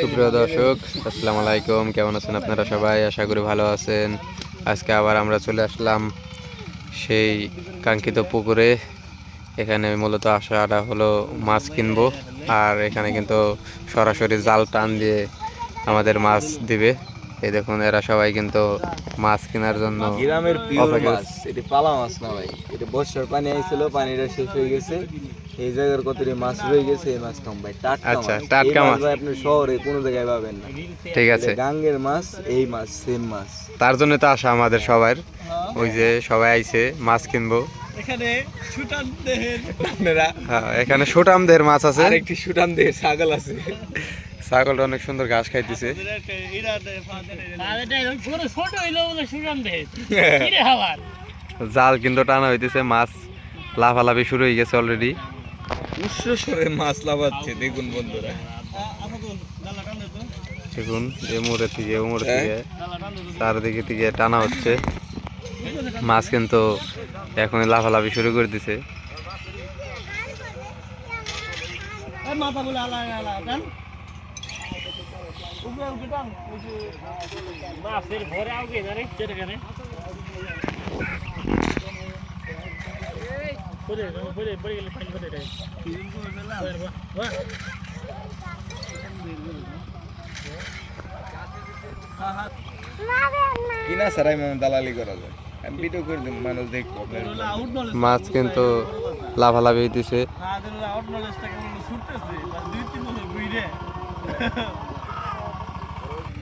সুপ্রিয় দর্শক আসসালামু আলাইকুম। কেমন আছেন আপনারা সবাই? আশা করি ভালো আছেন। আজকে আবার আমরা চলে আসলাম সেই কাঙ্ক্ষিত পুকুরে। এখানে মূলত আসাটা হলো মাছ কিনবো। আর এখানে কিন্তু সরাসরি জাল টান দিয়ে আমাদের মাছ দিবে। এই দেখুন এরা সবাই কিন্তু মাছ কেনার জন্য গ্রামের মাছ। এটি পালা মাছ না ভাই। এটা বর্ষার পানি আইছিল পানিটা শেষ হয়ে গেছে। এই জায়গার কতটি মাছ রয়ে গেছে এই মাছ খাম ভাই। টাটকা আচ্ছা, টাটকা মাছ। ভাই আপনি শহরে কোনো জায়গায় পাবেন না। ঠিক আছে। গাঙ্গের মাছ এই মাছ সেম মাছ। তার জন্য তো আসা আমাদের সবার। ওই যে সবাই আইছে মাছ কিনবো। এখানে দেহের আপনারা হ্যাঁ এখানে মাছ আছে। আরেকটি সুটাম দিয়ে ছাগল আছে। ছাগলটা অনেক সুন্দর ঘাস খাইতেছে। কিরে হাওয়ার জাল কিন্তু টানা হইতেছে মাছ লাফালাফি শুরু হয়ে গেছে অলরেডি সরে মাছ লাভাচ্ছে দেখুন বন্ধুরা। দেখুন এ মোড়ের থেকে ও মোড়ের থেকে চারদিকে থেকে টানা হচ্ছে। মাছ কিন্তু এখন লাফালাফি শুরু করে দিছে। মাছের ভরে আগে না রে গেলে দেয় কিনা সারাই মামা দালালি করা যায়। আমি ভিডিও করে দিন মানুষ দেখব মাছ কিন্তু লাফালাফি হইতেছে। তাদের আউট নলেজটাকে ছুটতেছে দুই তিন বছর ঘুরে।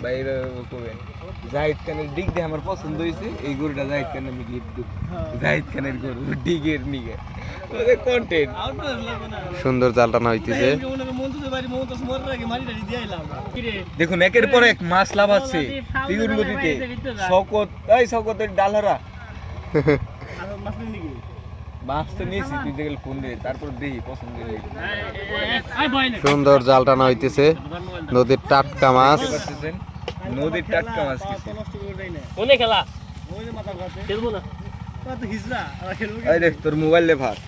বাইরে কবেন জাহিদ খানের ডিগ দিয়ে আমার পছন্দ হয়েছে। এই গরুটা জাহিদ খানের আমি গিফট দেব। জাহিদ খানের গরু ডিগের নিগে। ওদের কন্টেন্ট সুন্দর জাল টানা হইতেছে। দেখুন একের পর এক মাছ লাভাচ্ছে তিগুর নদীতে। শকত এই শকতের ডালহরা। সুন্দর জাল টানা হইতেছে। নদীর টাটকা মাছ। নদীর টাটকা মাছ কিছু। কোনে খেলা? খেলব না। তো হিজড়া আর খেলব এই দেখ তোর মোবাইল দে ভাত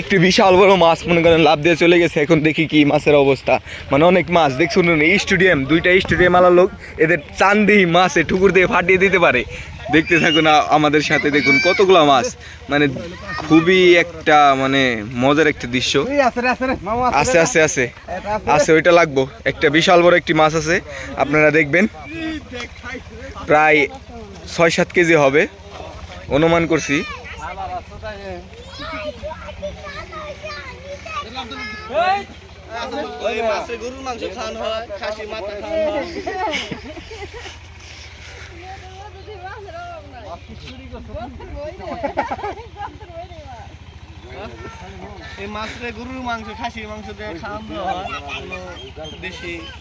একটি বিশাল বড় মাছ মনে করেন লাভ দিয়ে চলে গেছে। এখন দেখি কি মাছের অবস্থা। মানে অনেক মাছ দেখছুন স্টেডিয়াম দুইটা স্টেডিয়াম আলা লোক এদের চান চান্দি মাছে ঠুকুর দিয়ে ফাটিয়ে দিতে পারে। দেখতে থাকুন আমাদের সাথে দেখুন কতগুলা মাছ। মানে খুবই একটা মানে মজার একটা দৃশ্য। আছে আছে আছে আছে ওইটা লাগবো। একটা বিশাল বড় একটি মাছ আছে আপনারা দেখবেন। প্রায় ছয় সাত কেজি হবে। অনুমান করছি। ওই মাছের গরুর মাংস খাওয়ানো হয় খাসি মাথা খাওয়ানো হয়।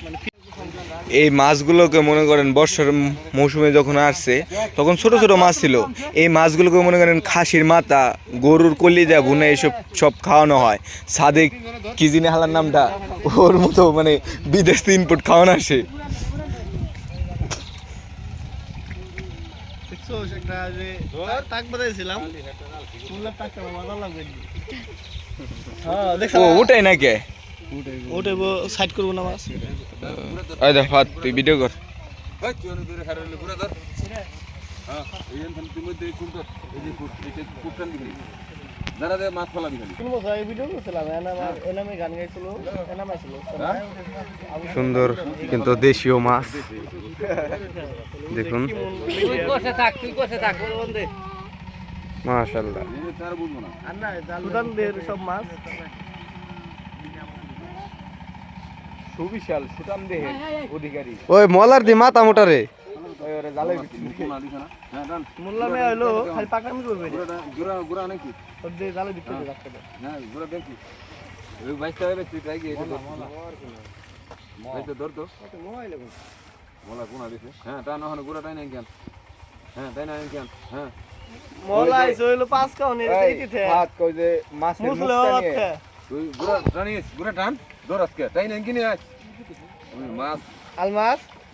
মানে এই মাছগুলোকে মনে করেন বর্ষার মৌসুমে যখন আসছে, তখন ছোট ছোট মাছ ছিল। এই মাছগুলোকে মনে করেন খাসির মাথা, গরুর কলিজা, ভুনা এসব সব খাওয়ানো হয়। সাদেক কি জিনে হালার নামটা? ওর মতো মানে বিদেশ ইনপুট খাওয়ানো আসে। দেখছ একটা যে তাক বাজাইছিলাম। শুনলাম তাকটা মজা লাগবে হ্যাঁ ও ওটাই না কে? ওটা সাইড করব না মাছ। আয় দেখ হাত তুই ভিডিও কর। কোন বছর এই ভিডিও করছিলাম এনাম এনামে গান গাইছিল এনাম আইছিল সুন্দর কিন্তু দেশীয় মাছ। দেখুন। তুই কষে থাক তুই কষে থাক বন্ধে মাশাল্লাহ সুদান দের সব মাছ। সুবিশাল দেহে অধিকারী। ওই মলার দি মাথা মোটারে মোল্লা মে হইল খালি পাকামি করবে ওর দিয়ে জালে দিতে হবে রাখতে হবে মোল্লা আইছে হইল পাঁচ কাউন এর এই, দিতে হাত কই যে মাছের মুসলে মুখটা নিয়ে। হচ্ছে আল মাছ।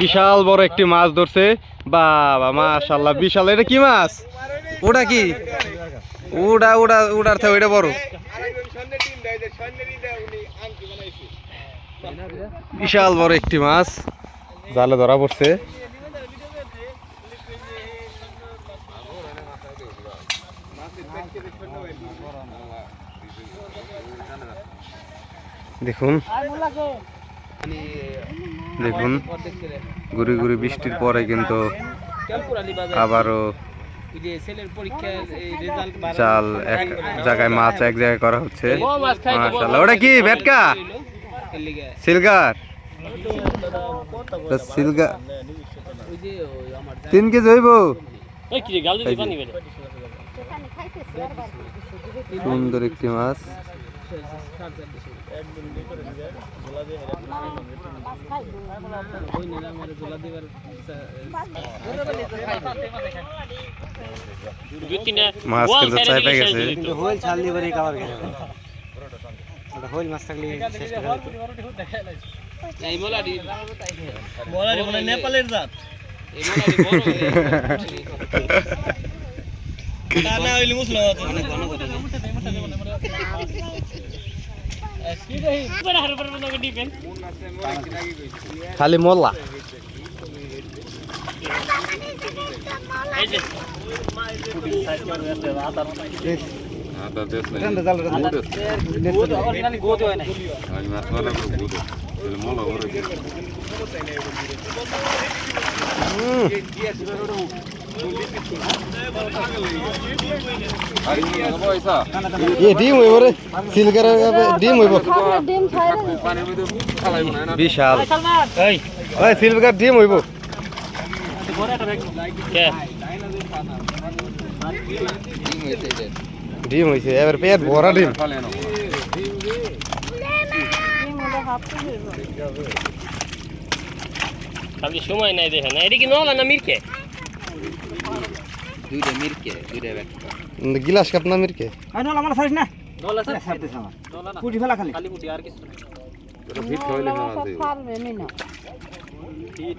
বিশাল বড় একটি মাছ ধরছে। বাবা মাশাল্লাহ বিশাল। এটা কি মাছ? ওটা কি? উড়া উড়া উড়ার থেকে ওইটা বড়। বিশাল বড় একটি মাছ। জালে ধরা পড়ছে। দেখুন। দেখুন গুড়ি গুড়ি বৃষ্টির পরে কিন্তু আবারও চাল এক জায়গায় মাছ এক জায়গায় করা হচ্ছে। ওটা কি ভেটকা? সিলগার? তিন কেজি হইব? সুন্দর একটি মাছ। মাছ কিন্তু চাই পেয়ে গেছে। হোল ছাল দিয়ে বাড়ি খাবার গেছে হোল মাছ থাকলে শেষ করে বলা মানে নেপালের জাত। না না হইলে মুসলিম আছে অনেক ঘন করে খালি মোল্লা এ ডিম হইব রে ডিম হইব ডিম বিশাল। ওই ডিম হইব ডিম হইছে এবার পেট ভরা ডিম ডিম হলে হাফ কেজি খালি সময় নাই দেখেন এটা কি নলা না মিরকে গিলাস কাপ না মিরকে? আই নলা আমার সাইজ না। নলা সাইজ ছাড়তেছ আমার পুটি ফেলা খালি। নি। না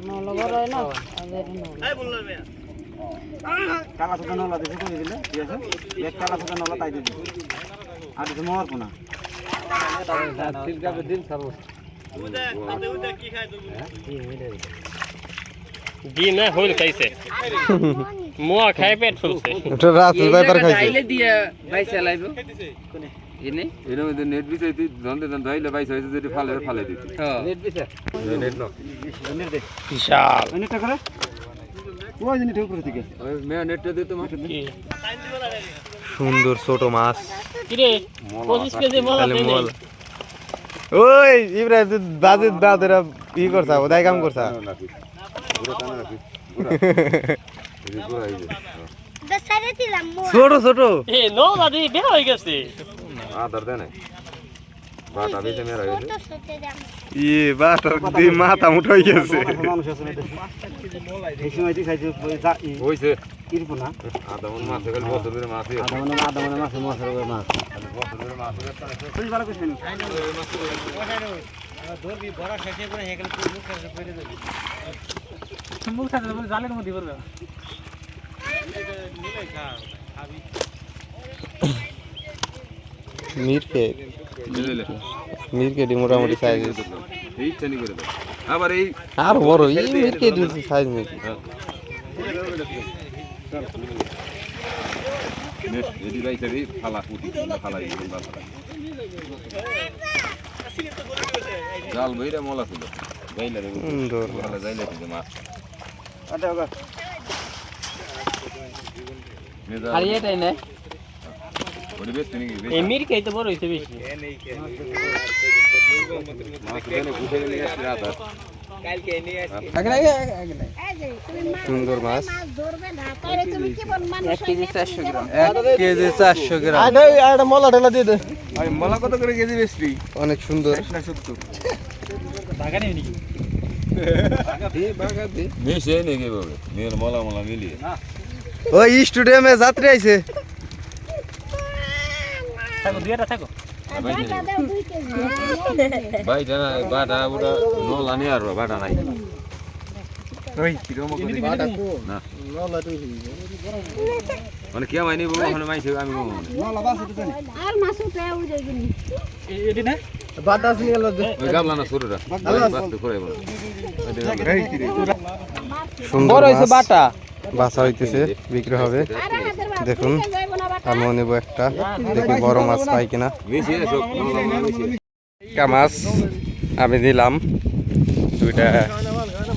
নলা বড় হয় না আদের নলা। কালা সুতা নলা দিছে করে দিলে? ঠিক আছে? এক কালা সুতা নলা তাই দিবি আর কোনা। ডিম না হইল খাইছে মোয়া খাই পেট ফুলছে ওটা রাসেল ভাইপার খাইছে নেট বিষয় ধন্দে ধন্দে হইলে বাইশ হয়েছে যদি ফালে ফালে দিতি বিশাল অনেকটা করে ওই জিনিস উপরে থেকে ওই মেয়ে নেটটা দিত মাছ কি সুন্দর ছোট মাছ কিরে পঁচিশ কেজি মোলা ওই ইব্রাহিম তুই বাজে দাদেরা ই করছা ওদাই কাম করছা ছোট ছোট। এ হয়ে গেছে। বাটা মেরা গেছে ই বাটার দি মাথা মুঠ হয়ে গেছে। মানুষ আছে না এই সময় তুই খাইছিস হইছে কিরপ না আদা মন মাছ গেল বছর ধরে মাছই আধা মানে আধা মানে মাছ মাছ বছর ধরে মাছ। তুই ভালো করে আবার এই আর বড় ই মিরকে ডি সাইজ মিরকে নেট যদি বাইছে এই ফালা পুটি ফালা এই ফালা জাল বইরা মলা ছিল যাইলে রে সুন্দর ফালা মাছ না বেশ বড় বেশি। সুন্দর মাছ। এক কেজি চারশো গ্রাম। এক কেজি চারশো গ্রাম। আরে আরে মলা দিয়ে দে। মলা কত করে কেজি বেচবি অনেক সুন্দর। মিশে নাকি বাবা মেয়ের মলা মলা মিলিয়ে। ওই স্টেডিয়ামে যাত্রী আইছে। বাইটা না বাটা ওটা নলা নিয়ে আর বাটা নাই। মানে কে মাইনি বাবা ওখানে মাইছে আমি আর মাছ উঠে উঠে গিনি বাতাস নিয়ে এলো ওই গাবলা না ছোটটা বাস্তে করে বলো সুন্দর বাটা। বাসা হইতেছে বিক্রি হবে। দেখুন আমিও নেব একটা। দেখি বড় মাছ পাই কিনা। কা মাছ আমি দিলাম দুইটা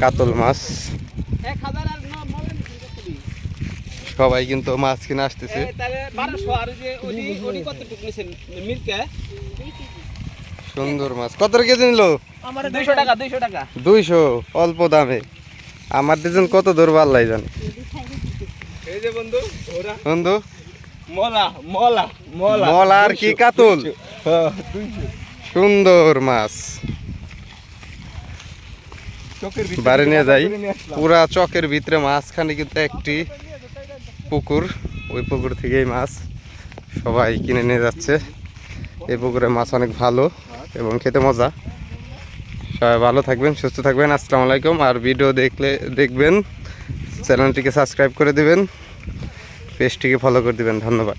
কাতল মাছ। সবাই কিন্তু মাছ কিনে আসতেছে। সুন্দর মাছ। কত কেজি নিল? দুইশো টাকা দুইশো টাকা। দুইশো অল্প দামে। আমার দুজন কত দূর পাল্লাই জানে? এই যে বন্ধু ওরা বন্ধু? মলা মলা মলা। মলা আর কি কাতল? হ্যাঁ, সুন্দর মাছ। বাড়ি নিয়ে যাই। পুরা চকের ভিতরে মাঝখানে কিন্তু একটি পুকুর। ওই পুকুর থেকেই মাছ সবাই কিনে নিয়ে যাচ্ছে। এই পুকুরে মাছ অনেক ভালো। এবং খেতে মজা। সবাই ভালো থাকবেন, সুস্থ থাকবেন। আসসালামু আলাইকুম। আর ভিডিও দেখলে, দেখবেন, চ্যানেলটিকে সাবস্ক্রাইব করে দেবেন, পেজটিকে ফলো করে দেবেন। ধন্যবাদ।